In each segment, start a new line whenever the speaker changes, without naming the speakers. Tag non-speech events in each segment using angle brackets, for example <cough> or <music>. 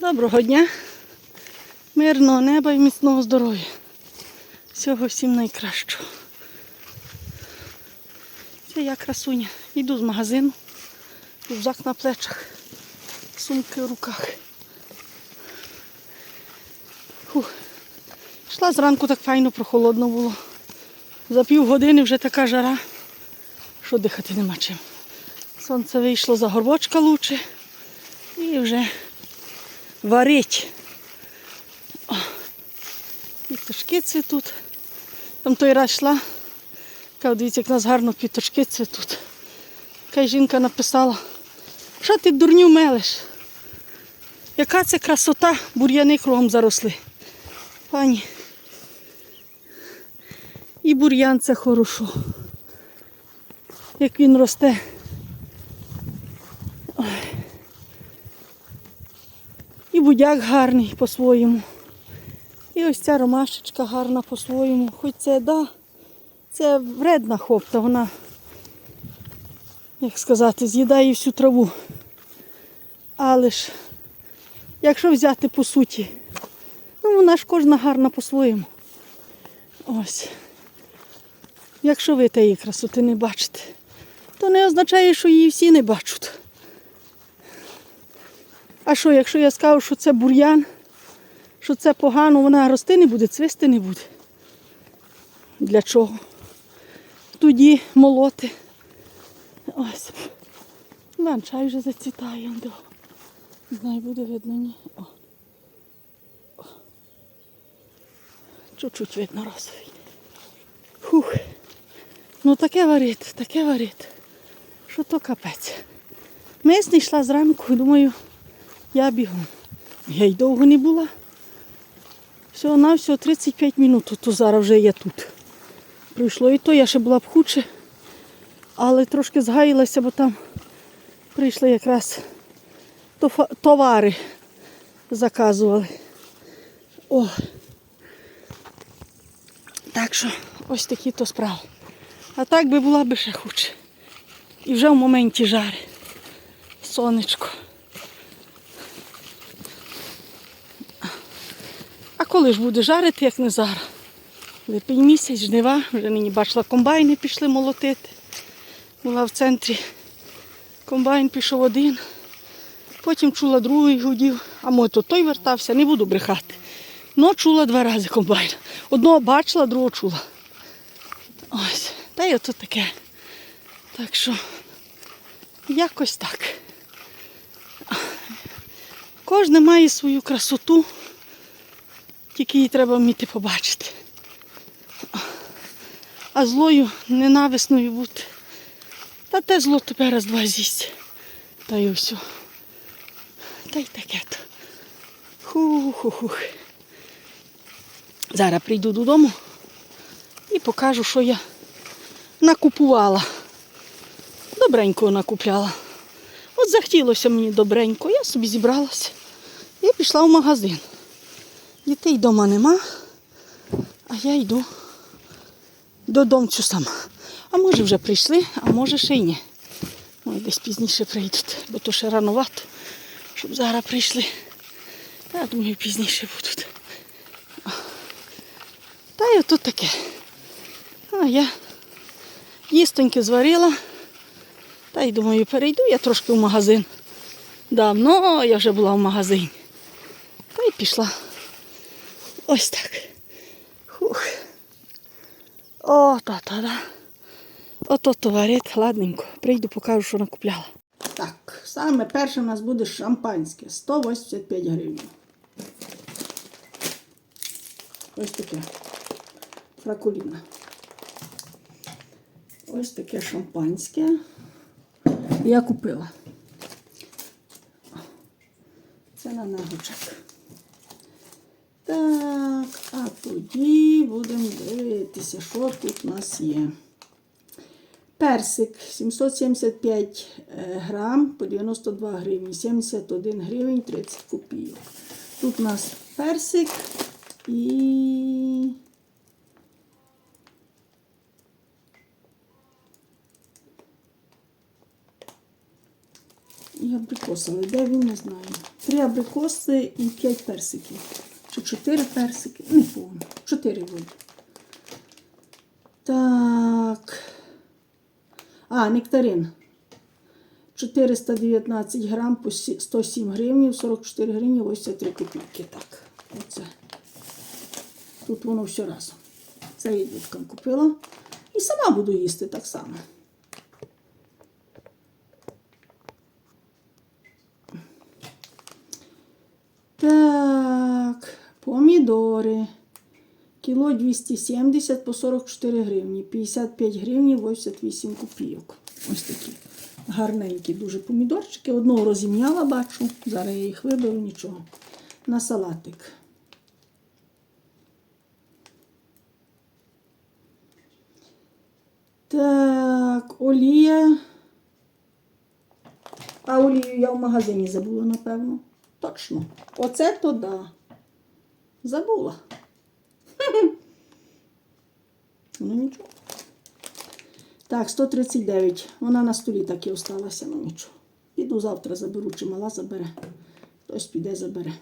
Доброго дня, мирного неба і міцного здоров'я. Всього всім найкращого. Це я красуня. Йду з магазину, рюкзак на плечах, сумки в руках. Фух. Йшла зранку так файно, прохолодно було. За пів години вже така жара, що дихати нема чим. Сонце вийшло за горбочка лучше і вже варить. О, Квіточки цвітуть. Там той раз йшла. Кажу, дивіться, як нас гарно квіточки цвітуть. Кай жінка написала, що ти дурню мелиш? Яка це красота, бур'яни кругом заросли. Пані. І бур'ян це хорошо. Як він росте. І гарний по-своєму. І ось ця ромашечка гарна по-своєму. Хоч це, да, це вредна хопта, вона, як сказати, з'їдає всю траву. Але ж, якщо взяти по суті, ну вона ж кожна гарна по-своєму. Ось. Якщо ви тієї красоти не бачите, то не означає, що її всі не бачать. А що, якщо я скажу, що це бур'ян, що це погано, вона рости не буде, цвісти не буде. Для чого? Тоді молоти. Ось. Вон, чай вже зацвітає. Не знаю, буде видно, ні. О. О. Чуть-чуть видно розовий. Фух. Ну таке варить, таке варить. Що то капець. Мисня йшла зранку, думаю, я бігом. Я й довго не була. Всього на всього 35 минут, то зараз вже я тут. Прийшло і то, я ще була б худше, але трошки згаїлася, бо там прийшли якраз товари заказували. О. Так що ось такі то справи. А так би була би ще худше. І вже в моменті жари. Сонечко. Коли ж буде жарити, як не зараз? Липень місяць, жнива, вже нині бачила, комбайни пішли молотити. Була в центрі. Комбайн пішов один. Потім чула другий гудів, а може то той вертався, не буду брехати. Ну, чула два рази комбайн. Одного бачила, другого чула. Ось. Та й ото таке. Так що якось так. Кожне має свою красоту, тільки її треба вміти побачити. А злою, ненависною бути. Та те зло тебе раз два з'їсть. Та й все. Та й таке то. Хух-хух. Зараз прийду додому і покажу, що я накупувала. Добренько накупляла. От захотілося мені добренько, я собі зібралася і пішла в магазин. Дітей вдома нема, а я йду додому сама. А може вже прийшли, а може ще й ні. Ой, десь пізніше прийдуть, бо то ще ранувато, щоб зараз прийшли. Я думаю, пізніше будуть. Та й отут таке. А я їстоньки зварила. Та й думаю, перейду я трошки в магазин. Давно я вже була в магазині. Та й пішла. Ось так. Хух. О, та-та-да. Ото товарить, ладненько. Прийду, покажу, що накупляла. Так, саме перше у нас буде шампанське. 185 гривень. Ось таке. Фракуліна. Ось таке шампанське. Я купила. Це на нагучок. Так, а тоді будемо дивитися, що тут у нас є. Персик 775 е, грам по 92 гривні, 71 гривень 30 копійок. Тут у нас персик і і абрикос, але де він не знаю. Три абрикоси і п'ять персиків. Чи чотири персики? Не помню. Чотири вроді. Так. А, нектарин. 419 грам по 107 гривень, 44 гривні, 83 копійки. Так, оце. Тут воно все разом. Це я діткам купила. І сама буду їсти так само. Так, помідори. Кіло 270 по 44 гривні, 55 гривні 88 копійок. Ось такі гарненькі дуже помідорчики. Одного розім'яла, бачу. Зараз я їх виберу, нічого. На салатик. Так, олія. А олію я в магазині забула, напевно. Точно. Оце то да. Забула. <laughs> Ну нічого. Так, 139. Вона на столі так і осталася, ну нічого. Піду завтра заберу, чи мала забере. Хтось піде забере.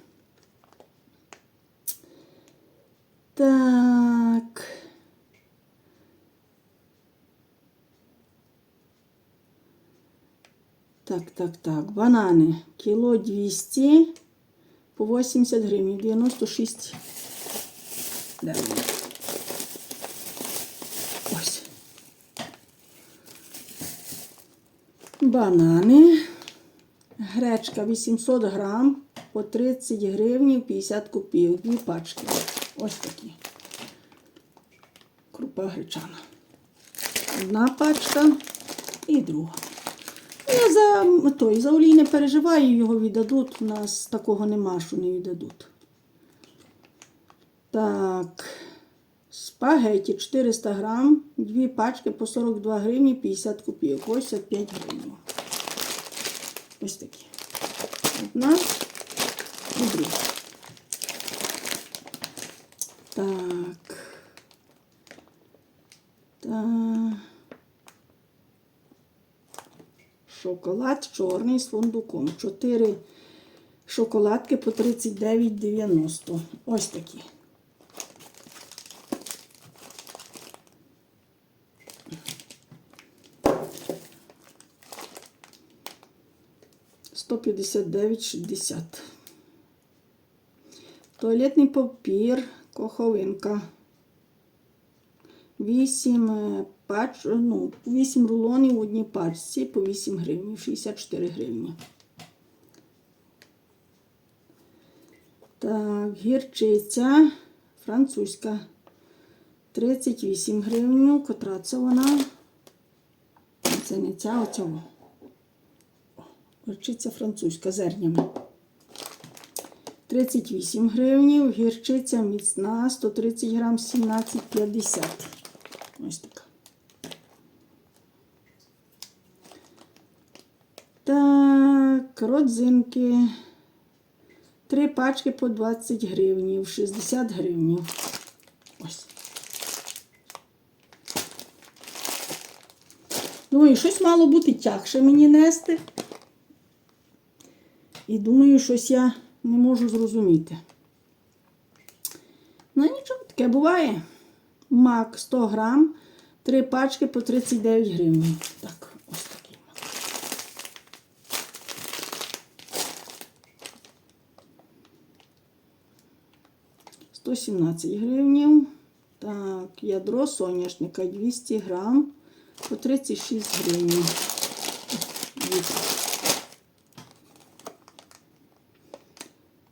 Так. Так, так, так. Банани. Кіло 200 по 80 гривень. 96. Де вони? Ось. Банани. Гречка 800 грам по 30 гривень 50 копійок. Дві пачки. Ось такі. Крупа гречана. Одна пачка і друга. Я за той, за олій не переживаю, його віддадуть. У нас такого нема, що не віддадуть. Так. Спагеті 400 грам, дві пачки по 42 гривні 50 копійок. Ось 5 гривень. Ось такі. Одна і друга. Так. Так. Шоколад чорний з фундуком. 4 шоколадки по 39,90. Ось такі. Сто п'ятдесят дев'ять шістдесят. Туалетний папір, коховинка. 8 пач, ну, 8 рулонів в одній пачці по 8 гривень, 64 гривні. Так, гірчиця французька. 38 гривень. Котра це вона? Це не ця, оця. во. Гірчиця французька зернями. 38 гривень, гірчиця міцна, 130 грам, 17,50. Ось така. Так, родзинки. Три пачки по 20 гривень, 60 гривень. Ось. Думаю, щось мало бути тягше мені нести. І думаю, щось я не можу зрозуміти. Ну нічого, таке буває. Мак 100 грам, три пачки по 39 гривень. Так, ось такий мак. Сто сімнадцять гривень. Так, ядро соняшника 200 грам по 36 гривень.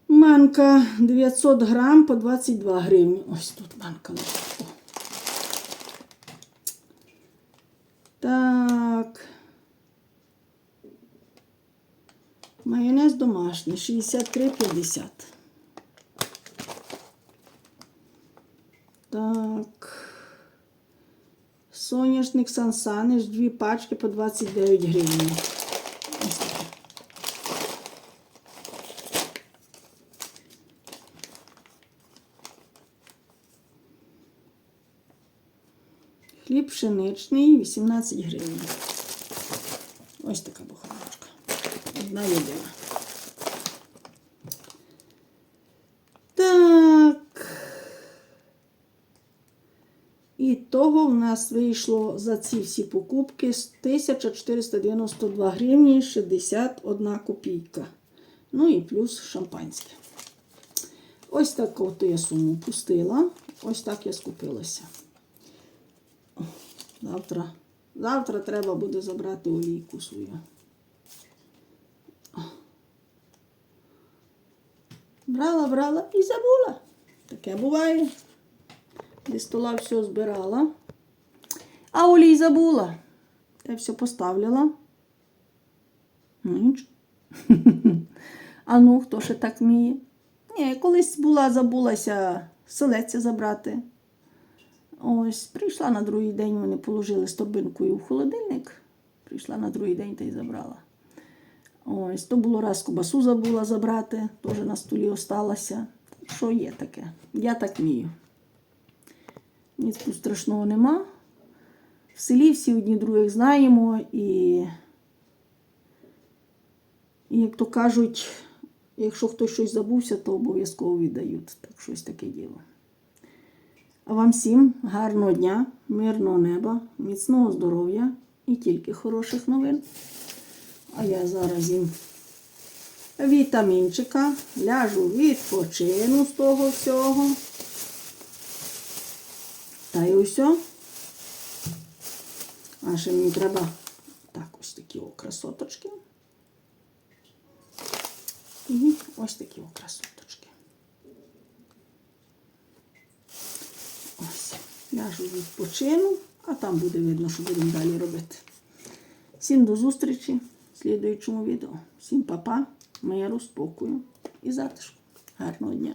Манка 900 грам по 22 гривні. Ось тут манка лежить. О. Так. Майонез домашній 63,50. Так. Соняшник Сансаниш, дві пачки по 29 гривень. Хліб пшеничний 18 гривень. Ось така буханочка. Одна єдина. Так. І того в нас вийшло за ці всі покупки 1492 гривні 61 копійка. Ну і плюс шампанське. Ось так от я суму пустила. Ось так я скупилася. Завтра, завтра треба буде забрати олійку свою. Брала, брала і забула. Таке буває. Зі стола все збирала. А олій забула. Я все поставила. Ну, нічого. <laughs> А ну, хто ще так вміє? Ні, колись була, забулася селеця забрати. Ось, прийшла на другий день, вони положили з торбинкою в холодильник. Прийшла на другий день та й забрала. Ось, то було раз кубасу забула забрати, теж на столі осталася. Що є таке? Я так вмію. Тут страшного нема. В селі всі одні других знаємо і, і як то кажуть, якщо хтось щось забувся, то обов'язково віддають. Так щось таке діло. А вам всім гарного дня, мирного неба, міцного здоров'я і тільки хороших новин. А я зараз їм вітамінчика, ляжу відпочину з того всього. Та й усе. А ще мені треба так, ось такі о красоточки. І ось такі о красоточки. Ось. Ляжу відпочину, а там буде видно, що будемо далі робити. Всім до зустрічі в слідуючому відео. Всім па-па, миру, спокою і затишку. Гарного дня!